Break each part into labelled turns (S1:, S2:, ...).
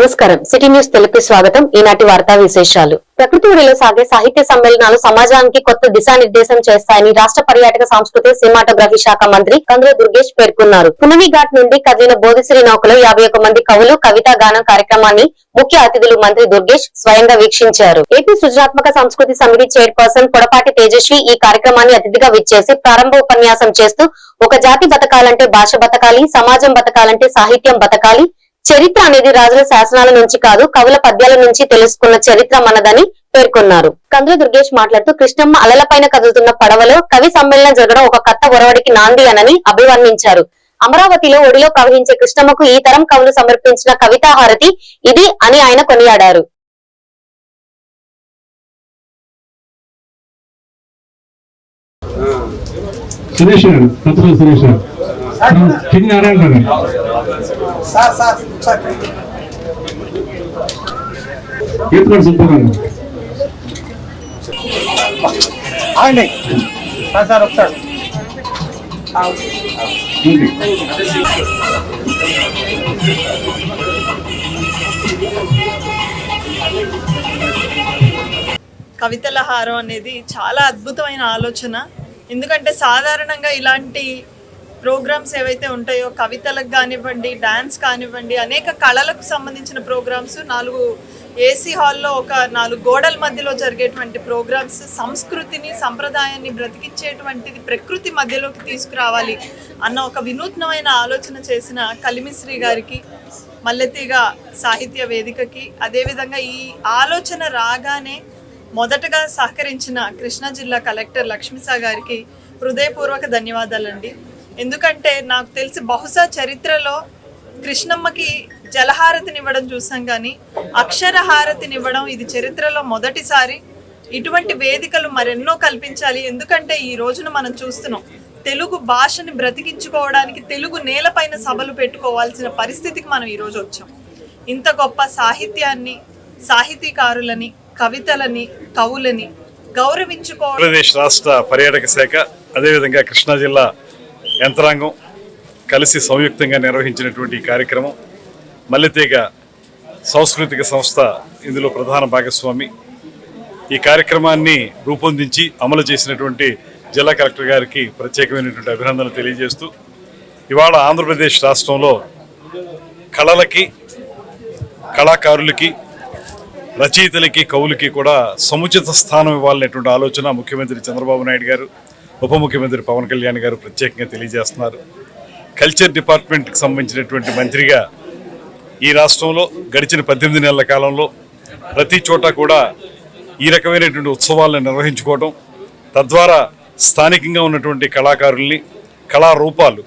S1: నమస్కారం. City news Telugu స్వాగతం. ఈనాటి వార్తా విశేషాలు. ప్రకృతి ఒడిలో సాగే సాహిత్య సమ్మేళనాలు సమాజానికి కొత్త దిశానిర్దేశం చేస్తాయని రాష్ట్ర పర్యాటక సంస్కృతి సినిమాటోగ్రఫీ శాఖ మంత్రి కందుల దుర్గేష్ పేర్కొన్నారు. పునవి ఘాట్ నుండి కదిలిన బోధిశ్రీ నౌకలో యాభై ఒక్క మంది కవులు కవితా గానం కార్యక్రమాన్ని ముఖ్య అతిథులు మంత్రి దుర్గేష్ స్వయంగా వీక్షించారు. ఏపీ సృజనాత్మక సంస్కృతి సమితి చైర్పర్సన్ పొడపాటి తేజస్వి ఈ కార్యక్రమాన్ని అతిథిగా విచ్చేసి ప్రారంభ ఉపన్యాసం చేస్తూ ఒక జాతి బతకాలంటే భాష బతకాలి సమాజం బతకాలంటే సాహిత్యం బతకాలి చరిత్ర అనేది రాజుల శాసనాల నుంచి కాదు కవుల పద్యాల నుంచి తెలుసుకున్న చరిత్ర మనదని పేర్కొన్నారు. కందుల దుర్గేష్ మాట్లాడుతూ కృష్ణమ్మ అలలపైన కదులుతున్న పడవలో కవి సమ్మేళనం జరగడం ఒక కొత్త ఒరవడికి నాంది అనని అభివర్ణించారు. అమరావతిలో ఒడిలో ప్రవహించే కృష్ణమ్మకు ఈ తరం కవులు సమర్పించిన కవితాహారతి ఇది అని ఆయన కొనియాడారు.
S2: సురేష్ గారు సురేష్ గారు. కింద నారాయణ గారు.
S3: Sir sir sir.
S2: సుబ్బారావు
S3: ఆగండి. సార్ సార్ ఒకసారి.
S2: ఉంది.
S4: కవితల హారం అనేది చాలా అద్భుతమైన ఆలోచన. ఎందుకంటే సాధారణంగా ఇలాంటి ప్రోగ్రామ్స్ ఏవైతే ఉంటాయో కవితలకు కానివ్వండి డ్యాన్స్ కానివ్వండి అనేక కళలకు సంబంధించిన ప్రోగ్రామ్స్ నాలుగు ఏసీ హాల్లో ఒక నాలుగు గోడల మధ్యలో జరిగేటువంటి ప్రోగ్రామ్స్ సంస్కృతిని సంప్రదాయాన్ని బ్రతికించేటువంటిది ప్రకృతి మధ్యలోకి తీసుకురావాలి అన్న ఒక వినూత్నమైన ఆలోచన చేసిన కలిమిశ్రీ గారికి మల్లెతీగ సాహిత్య వేదికకి అదేవిధంగా ఈ ఆలోచన రాగానే మొదటగా సహకరించిన కృష్ణా జిల్లా కలెక్టర్ లక్ష్మీసా గారికి హృదయపూర్వక ధన్యవాదాలండి. ఎందుకంటే నాకు తెలిసి బహుశా చరిత్రలో కృష్ణమ్మకి జలహారతినివ్వడం చూసాం కానీ అక్షరహారతినివ్వడం ఇది చరిత్రలో మొదటిసారి. ఇటువంటి వేదికలు మరెన్నో కల్పించాలి. ఎందుకంటే ఈ రోజున మనం చూస్తున్నాం తెలుగు భాషని బ్రతికించుకోవడానికి తెలుగు నేలపైన సభలు పెట్టుకోవాల్సిన పరిస్థితికి మనం ఈరోజు వచ్చాం. ఇంత గొప్ప సాహిత్యాన్ని సాహితీకారులని కవితలని కవులని గౌరవించుకోవడం
S5: ఆంధ్రప్రదేశ్ రాష్ట్ర పర్యాటక శాఖ అదేవిధంగా కృష్ణా జిల్లా యంత్రాంగం కలిసి సంయుక్తంగా నిర్వహించినటువంటి ఈ కార్యక్రమం మల్లెతీగ సాంస్కృతిక సంస్థ ఇందులో ప్రధాన భాగస్వామి. ఈ కార్యక్రమాన్ని రూపొందించి అమలు చేసినటువంటి జిల్లా కలెక్టర్ గారికి ప్రత్యేకమైనటువంటి అభినందనలు తెలియజేస్తూ ఇవాళ ఆంధ్రప్రదేశ్ రాష్ట్రంలో కళలకి కళాకారులకి రచయితలకి కవులకి కూడా సముచిత స్థానం ఇవ్వాలనేటువంటి ఆలోచన ముఖ్యమంత్రి చంద్రబాబు నాయుడు గారు ఉప ముఖ్యమంత్రి పవన్ కళ్యాణ్ గారు ప్రత్యేకంగా తెలియజేస్తున్నారు. కల్చర్ డిపార్ట్మెంట్కి సంబంధించినటువంటి మంత్రిగా ఈ రాష్ట్రంలో గడిచిన పద్దెనిమిది నెలల కాలంలో ప్రతి చోట కూడా ఈ రకమైనటువంటి ఉత్సవాలను నిర్వహించుకోవడం తద్వారా స్థానికంగా ఉన్నటువంటి కళాకారుల్ని కళారూపాలు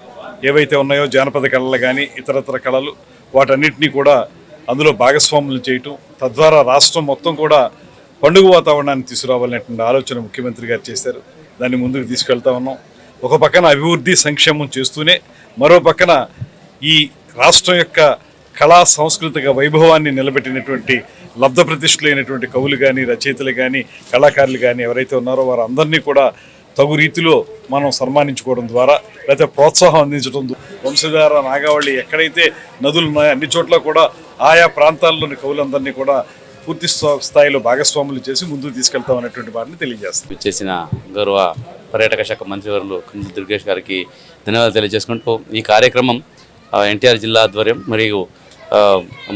S5: ఏవైతే ఉన్నాయో జానపద కళలు కానీ ఇతరతర కళలు వాటన్నిటినీ కూడా అందులో భాగస్వాములు చేయటం తద్వారా రాష్ట్రం మొత్తం కూడా పండుగ వాతావరణాన్ని తీసుకురావాలనేటువంటి ఆలోచన ముఖ్యమంత్రి గారు చేశారు. దాన్ని ముందుకు తీసుకెళ్తా ఉన్నాం. ఒక పక్కన అభివృద్ధి సంక్షేమం చేస్తూనే మరో పక్కన ఈ రాష్ట్రం యొక్క కళా సాంస్కృతిక వైభవాన్ని నిలబెట్టినటువంటి లబ్ధ ప్రతిష్ఠులైనటువంటి కవులు కానీ రచయితలు కానీ కళాకారులు కానీ ఎవరైతే ఉన్నారో వారందరినీ కూడా తగు రీతిలో మనం సన్మానించుకోవడం ద్వారా లేకపోతే ప్రోత్సాహం అందించడం వంశధార నాగావళి ఎక్కడైతే నదులు ఉన్నాయో అన్ని చోట్ల కూడా ఆయా ప్రాంతాల్లోని కవులందరినీ కూడా పూర్తి స్థా- స్థాయిలో భాగస్వాములు చేసి ముందుకు తీసుకెళ్తాం అనేటువంటి వారిని తెలియజేస్తాం.
S6: చేసిన గౌరవ పర్యాటక శాఖ మంత్రివర్యులు కంది దుర్గేష్ గారికి ధన్యవాదాలు తెలియజేసుకుంటూ ఈ కార్యక్రమం ఎన్టీఆర్ జిల్లా ఆధ్వర్యం మరియు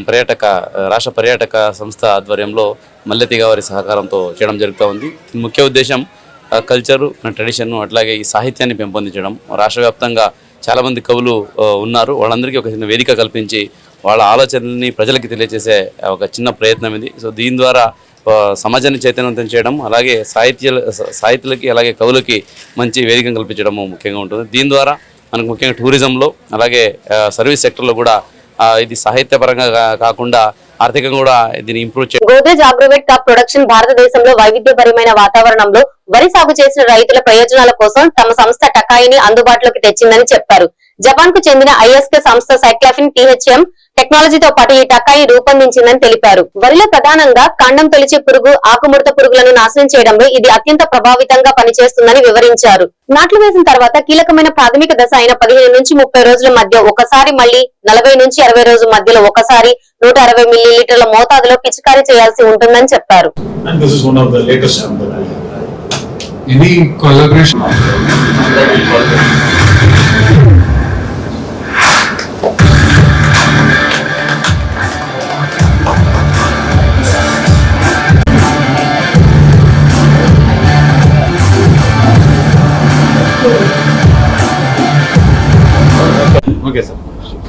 S6: పర్యాటక రాష్ట్ర పర్యాటక సంస్థ ఆధ్వర్యంలో మల్లెతిగా వారి సహకారంతో చేయడం జరుగుతూ ఉంది. ముఖ్య ఉద్దేశం కల్చరు ట్రెడిషన్ అట్లాగే ఈ సాహిత్యాన్ని పెంపొందించడం. రాష్ట్ర వ్యాప్తంగా చాలామంది కవులు ఉన్నారు. వాళ్ళందరికీ ఒక చిన్న వేదిక కల్పించి వాళ్ళ ఆలోచనల్ని ప్రజలకి తెలియజేసే ఒక చిన్న ప్రయత్నం ఇది. సో దీని ద్వారా సమాజాన్ని చైతన్యవంతం చేయడం అలాగే సాహిత్య సాహిత్యులకి అలాగే కవులకి మంచి వేదిక కల్పించడం ముఖ్యంగా ఉంటుంది. దీని ద్వారా మనకు ముఖ్యంగా టూరిజంలో అలాగే సర్వీస్ సెక్టర్లో కూడా ఇది సాహిత్యపరంగా కాకుండా ఆర్థికంగా కూడా దీన్ని ఇంప్రూవ్ చేయాలి
S1: గోద్రేజ్ అగ్రోవేట్ కాప్ ప్రొడక్షన్ భారతదేశంలో వైవిధ్యపరమైన వాతావరణంలో వరి సాగు చేసిన రైతుల ప్రయోజనాల కోసం తమ సంస్థ టకాయిని అందుబాటులోకి తెచ్చిందని చెప్పారు. జపాన్కు చెందిన ఐఎస్కే సంస్థ సైక్లాఫిన్ టీహెచ్ఎం టెక్నాలజీతో పాటు ఈ టకాయి రూపొందించిందని తెలిపారు. వరిలో ప్రధానంగా కాండం తొలిచే పురుగు ఆకుముడత పురుగులను నాశనం చేయడంలో ఇది అత్యంత ప్రభావితంగా పనిచేస్తుందని వివరించారు. నాట్లు వేసిన తర్వాత కీలకమైన ప్రాథమిక దశ అయిన పదిహేను నుంచి ముప్పై రోజుల మధ్య ఒకసారి మళ్ళీ నలభై నుంచి అరవై రోజుల మధ్యలో ఒకసారి నూట అరవై మిల్లీ లీటర్ల మోతాదులో పిచికారీ చేయాల్సి ఉంటుందని చెప్పారు.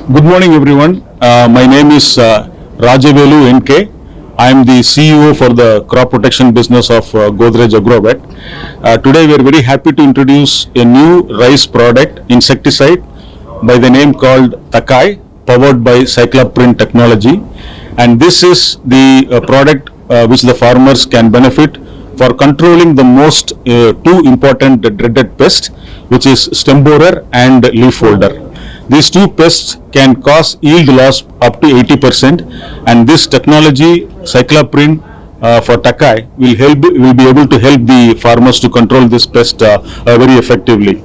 S7: Good morning, everyone. Uh, my name is uh, Rajavelu NK. I am the CEO for the crop protection business of uh, Godrej Agrovet. Uh, today, we are very happy to introduce a new rice product, insecticide, by the name called Takai, powered by Cycloprint technology. And this is the uh, product uh, which the farmers can benefit for controlling the most uh, two important dreaded pests, which is stem borer and leaf folder. These two pests can cause yield loss up to 80% and this technology cycloprin uh, for Takai will help, will be able to help the farmers to control this pest uh, uh, very effectively.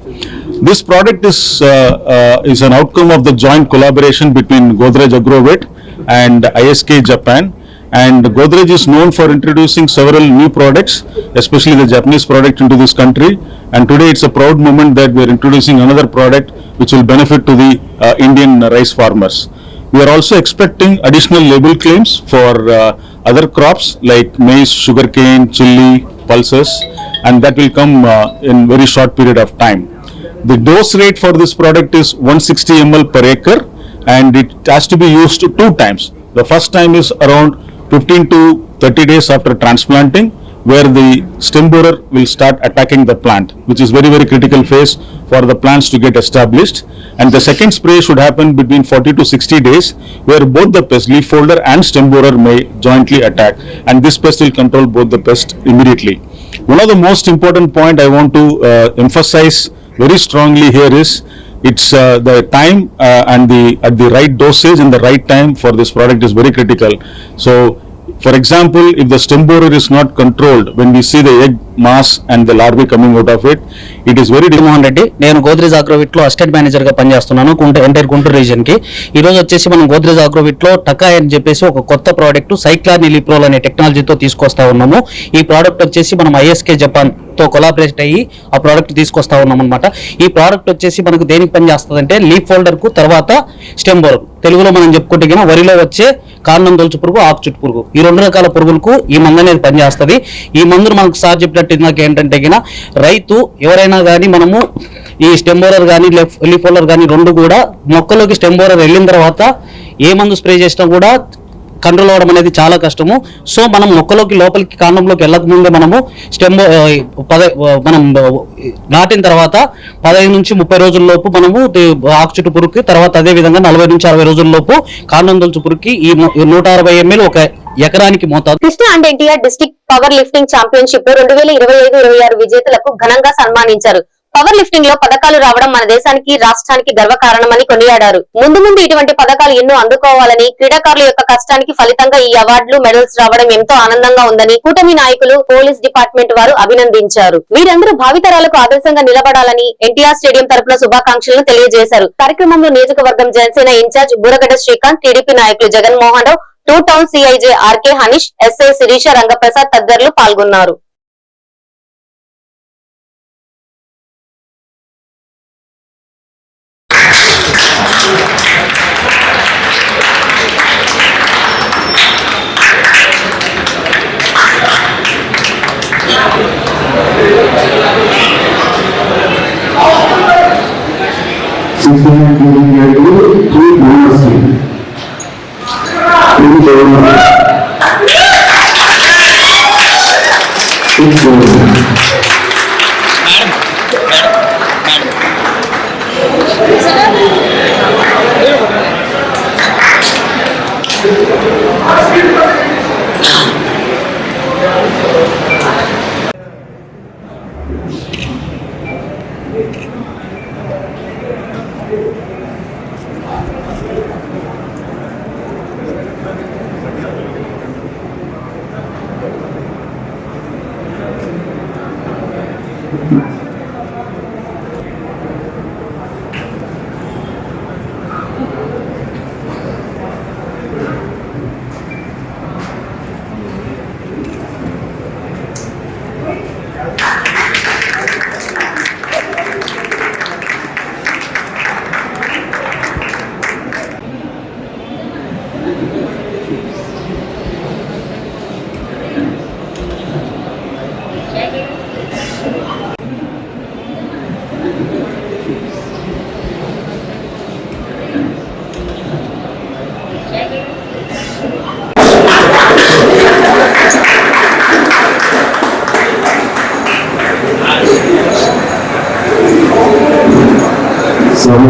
S7: This product is, uh, uh, is an outcome of the joint collaboration between Godrej Agrovet and ISK Japan. And Godrej is known for introducing several new products, especially the Japanese product into this country. And today it's a proud moment that we are introducing another product which will benefit to the uh, Indian rice farmers. We are also expecting additional label claims for uh, other crops like maize, sugarcane, chili, pulses, and that will come uh, in very short period of time. The dose rate for this product is 160 ml per acre and it has to be used two times. The first time is around 15 to 30 days after transplanting where the stem borer will start attacking the plant which is very very critical phase for the plants to get established and the second spray should happen between 40 to 60 days where both the pest leaf folder and stem borer may jointly attack and this pest will control both the pest immediately. One of the most important point I want to uh, emphasize very strongly here is it's the time and the at the right dosage in the right time for this product is very critical so for example if the stem borer is not controlled when we see the egg mass and the larvae coming out of it it is very
S8: Mohan Reddy నేను గోద్రేజ్ ఆగ్రోవిట్లో అస్టేట్ మేనేజర్గా పనిచేస్తున్నాను గుంటూరు అంటే గుంటూరు రీజన్కి. ఈ రోజు వచ్చేసి మనం గోద్రేజ్ ఆగ్రోవిట్లో టకా అని చెప్పేసి ఒక కొత్త ప్రోడక్ట్ సైక్లార్ నిలిప్రోల్ అనే టెక్నాలజీతో తీసుకొస్తా ఉన్నాము. ఈ ప్రోడక్ట్ వచ్చేసి మనం ఐఎస్కే జపాన్ తో కొలాబరేట్ అయ్యి ఆ ప్రోడక్ట్ తీసుకొస్తా ఉన్నాం అనమాట ఈ ప్రోడక్ట్ వచ్చేసి మనకు దేనికి పని చేస్తుంది లీఫ్ ఫోల్డర్కు తర్వాత స్టెమ్ బోర్ తెలుగులో మనం చెప్పుకుంటే గిన వరిలో వచ్చే కారణం దొలుచు పురుగు ఆకు చుట్టు పురుగు. ఈ రెండు రకాల పురుగులకు ఈ మందు అనేది పనిచేస్తుంది ఈ మందును మనకు సార్ చెప్పినట్టు ఇందాక ఏంటంటే గిన రైతు ఎవరైనా కానీ మనము ఈ స్టెమ్ బోరర్ కానీ లీఫ్ ఫోల్డర్ కానీ రెండు కూడా మొక్కలోకి స్టెమ్ బోరర్ వెళ్ళిన తర్వాత ఏ మందు స్ప్రే చేసినా కూడా కంట్రోల్ అవ్వడం అనేది చాలా కష్టము. సో మనం మొక్కలోకి లోపలికి కాండంలోకి వెళ్ళకముందే మనము స్టెమ్ పద మనం నాటిన తర్వాత పదహైదు నుంచి ముప్పై రోజుల లోపు మనము ఆకు చుట్టు పురుక్కి తర్వాత అదే విధంగా నలభై నుంచి అరవై రోజుల లోపు కాండం దొలుచు పురుగుకి ఈ నూట అరవై ఎంఎల్ ఒక ఎకరానికి మోతాదు.
S1: Krishna and NTR district power lifting ఛాంపియన్షిప్లో రెండు వేల ఇరవై ఐదు ఇరవై ఆరు విజేతలకు ఘనంగా సన్మానించారు. పవర్ లిఫ్టింగ్లో పథకాలు రావడం మన దేశానికి రాష్ట్రానికి గర్వకారణమని కొనియాడారు. ముందు ముందు ఇటువంటి పథకాలు ఎన్నో అందుకోవాలని క్రీడాకారుల యొక్క కష్టానికి ఫలితంగా ఈ అవార్డులు మెడల్స్ రావడం ఎంతో ఆనందంగా ఉందని కూటమి నాయకులు పోలీస్ డిపార్ట్మెంట్ వారు అభినందించారు. వీరందరూ భావితరాలకు ఆదర్శంగా నిలబడాలని ఎన్టీఆర్ స్టేడియం తరపున శుభాకాంక్షలను తెలియజేశారు. కార్యక్రమంలో నియోజకవర్గం జనసేన ఇన్ఛార్జ్ బురగడ శ్రీకాంత్ టీడీపీ నాయకులు Jaganmohan Rao two town CIJ RK Haneesh SI Sirisha Rangaprasad తదితరులు పాల్గొన్నారు. Implement during year 2 through bonus.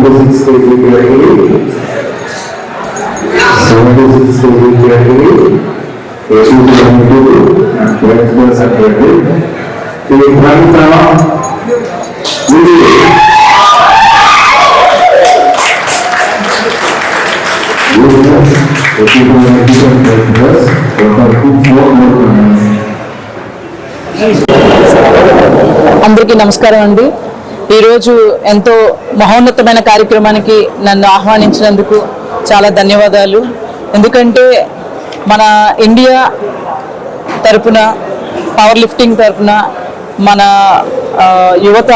S9: 76 kg category, 76 kg category, 80 to 92 and 12 plus and 20. The Pranita, Lily. Lucas, 80 to 92 and 12 plus, total two more more tournaments.
S10: అందరికీ నమస్కారం అండి ఈరోజు ఎంతో మహోన్నతమైన కార్యక్రమానికి నన్ను ఆహ్వానించినందుకు చాలా ధన్యవాదాలు. ఎందుకంటే మన ఇండియా తరపున పవర్ లిఫ్టింగ్ తరపున మన యువత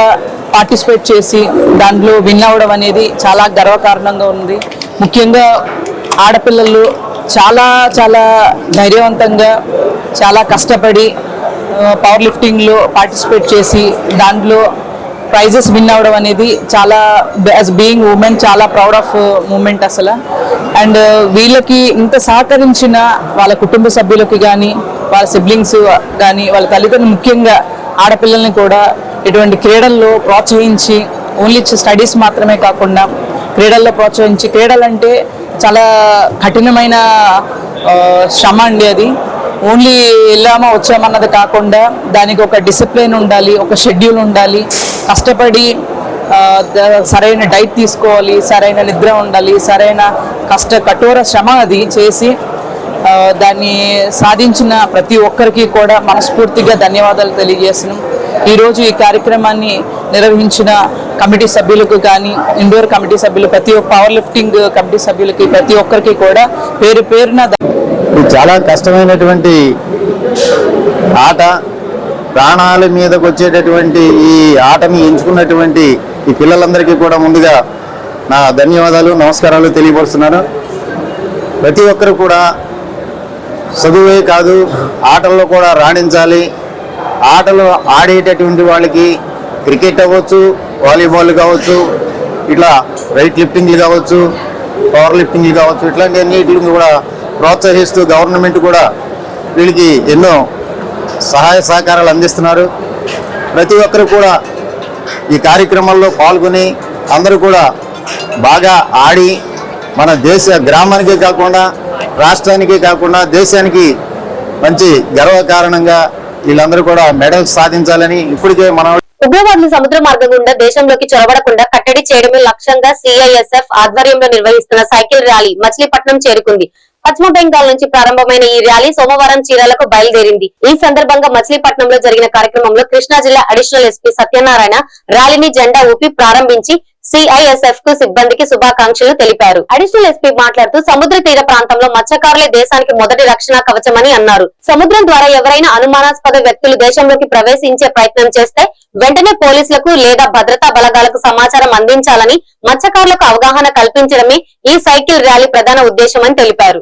S10: పార్టిసిపేట్ చేసి దాంట్లో విన్ అవ్వడం అనేది చాలా గర్వకారణంగా ఉంది. ముఖ్యంగా ఆడపిల్లలు చాలా చాలా ధైర్యవంతంగా చాలా కష్టపడి పవర్ లిఫ్టింగ్లో పార్టిసిపేట్ చేసి దాంట్లో ప్రైజెస్ విన్ అవ్వడం అనేది చాలా యాజ్ బీయింగ్ ఉమెన్ చాలా ప్రౌడ్ ఆఫ్ మూమెంట్ అసలు. అండ్ uh, వీళ్ళకి ఇంత సహకరించిన వాళ్ళ కుటుంబ సభ్యులకి కానీ వాళ్ళ సిబ్లింగ్స్ కానీ వాళ్ళ తల్లిదండ్రులు ముఖ్యంగా ఆడపిల్లల్ని కూడా ఇటువంటి క్రీడల్లో ప్రోత్సహించి ఓన్లీ స్టడీస్ మాత్రమే కాకుండా క్రీడల్లో ప్రోత్సహించి క్రీడలు అంటే చాలా కఠినమైన uh, శ్రమ అండి అది. ఓన్లీ వెళ్ళామా వచ్చామన్నది కాకుండా దానికి ఒక డిసిప్లిన్ ఉండాలి ఒక షెడ్యూల్ ఉండాలి కష్టపడి సరైన డైట్ తీసుకోవాలి సరైన నిద్ర ఉండాలి సరైన కష్ట కఠోర శ్రమ అది చేసి దాన్ని సాధించిన ప్రతి ఒక్కరికి కూడా మనస్ఫూర్తిగా ధన్యవాదాలు తెలియజేస్తున్నాం. ఈరోజు ఈ కార్యక్రమాన్ని నిర్వహించిన కమిటీ సభ్యులకు కానీ ఇండోర్ కమిటీ సభ్యులు ప్రతి ఒక్క పవర్ లిఫ్టింగ్ కమిటీ సభ్యులకి ప్రతి ఒక్కరికి కూడా పేరు పేరున
S11: ఇది చాలా కష్టమైనటువంటి ఆట. ప్రాణాల మీదకు వచ్చేటటువంటి ఈ ఆటని ఎంచుకున్నటువంటి ఈ పిల్లలందరికీ కూడా ముందుగా నా ధన్యవాదాలు నమస్కారాలు తెలియపరుస్తున్నాను. ప్రతి ఒక్కరు కూడా చదువే కాదు ఆటల్లో కూడా రాణించాలి. ఆటలు ఆడేటటువంటి వాళ్ళకి క్రికెట్ అవ్వచ్చు వాలీబాల్ కావచ్చు ఇట్లా వెయిట్ లిఫ్టింగ్లు కావచ్చు పవర్ లిఫ్టింగ్లు కావచ్చు ఇట్లాంటి అన్నిటిని కూడా ప్రోత్సహిస్తూ గవర్నమెంట్ కూడా వీళ్ళకి ఎన్నో సహాయ సహకారాలు అందిస్తున్నారు. ప్రతి ఒక్కరు కూడా ఈ కార్యక్రమాల్లో పాల్గొని అందరూ కూడా బాగా ఆడి మన దేశ గ్రామానికే కాకుండా రాష్ట్రానికే కాకుండా దేశానికి మంచి గర్వకారణంగా వీళ్ళందరూ కూడా మెడల్స్ సాధించాలని ఇప్పటికే మన
S1: ఉగ్రవాదులు సముద్ర మార్గం గుండా దేశంలోకి చొరబడకుండా కట్టడి చేయడమే లక్ష్యంగా సిఐఎస్ఎఫ్ ఆధ్వర్యంలో నిర్వహిస్తున్న సైకిల్ ర్యాలీ మచిలీపట్నం చేరుకుంది. పశ్చిమ బెంగాల్ నుంచి ప్రారంభమైన ఈ ర్యాలీ సోమవారం చీరాలకు బయలుదేరింది. ఈ సందర్భంగా మచిలీపట్నంలో జరిగిన కార్యక్రమంలో కృష్ణా జిల్లా అడిషనల్ ఎస్పీ సత్యనారాయణ ర్యాలీని జెండా ఊపి ప్రారంభించి సిఐఎస్ఎఫ్కు సిబ్బందికి శుభాకాంక్షలు తెలిపారు. అడిషనల్ ఎస్పీ మాట్లాడుతూ సముద్ర తీర ప్రాంతంలో మత్స్యకారులే దేశానికి మొదటి రక్షణ కవచమని అన్నారు. సముద్రం ద్వారా ఎవరైనా అనుమానాస్పద వ్యక్తులు దేశంలోకి ప్రవేశించే ప్రయత్నం చేస్తే వెంటనే పోలీసులకు లేదా భద్రతా బలగాలకు సమాచారం అందించాలని మత్స్యకారులకు అవగాహన కల్పించడమే ఈ సైకిల్ ర్యాలీ ప్రధాన ఉద్దేశమని తెలిపారు.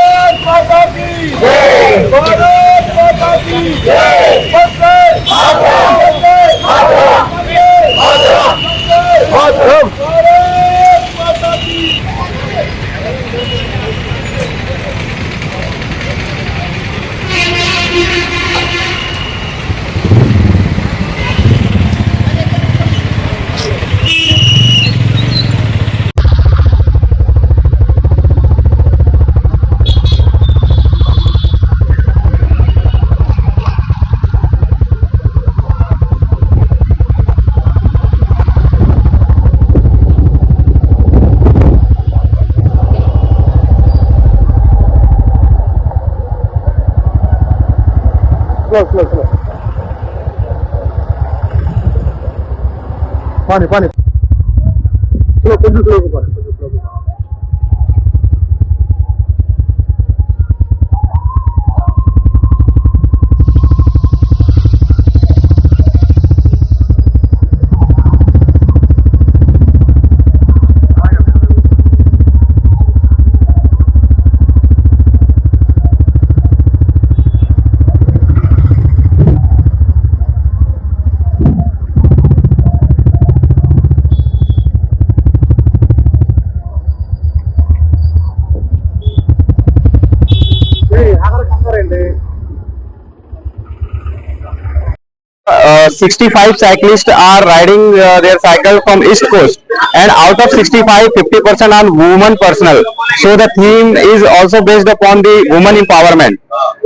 S3: মাতা কি ভারত মাতা কি しよし
S12: よしよパニパニ。65 cyclists are riding uh, their cycle from East Coast, and out of 65, 50% are women personnel. So the theme is also based upon the woman empowerment.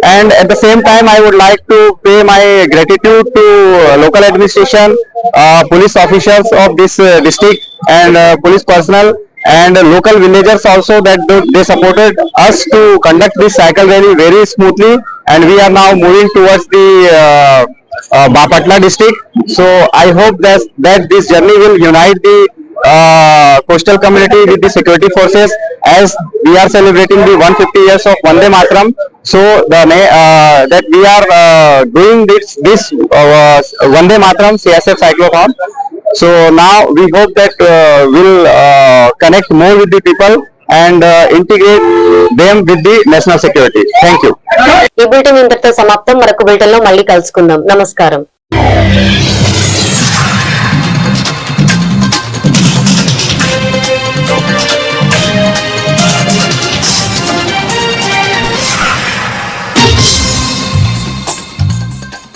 S12: And at the same time, I would like to pay my gratitude to uh, local administration, uh, police officials of this district, and police personnel and local villagers also that they- they supported us to conduct this cycle rally very smoothly and we are now moving towards the uh, uh, Bapatla district. So I hope that that this journey will unite the uh, coastal community with the security forces as we are celebrating the 150 years of Vande Mataram. So the uh, that we are uh, doing this this uh, Vande Mataram CSF cyclothon. So now we hope that uh, we'll uh, connect more with the people and integrate them with the national security thank you
S1: ఈ bulletin ఇంతటితో సమాప్తం మరొక బులెటిన్లో మళ్ళీ కలుసుకుందాం నమస్కారం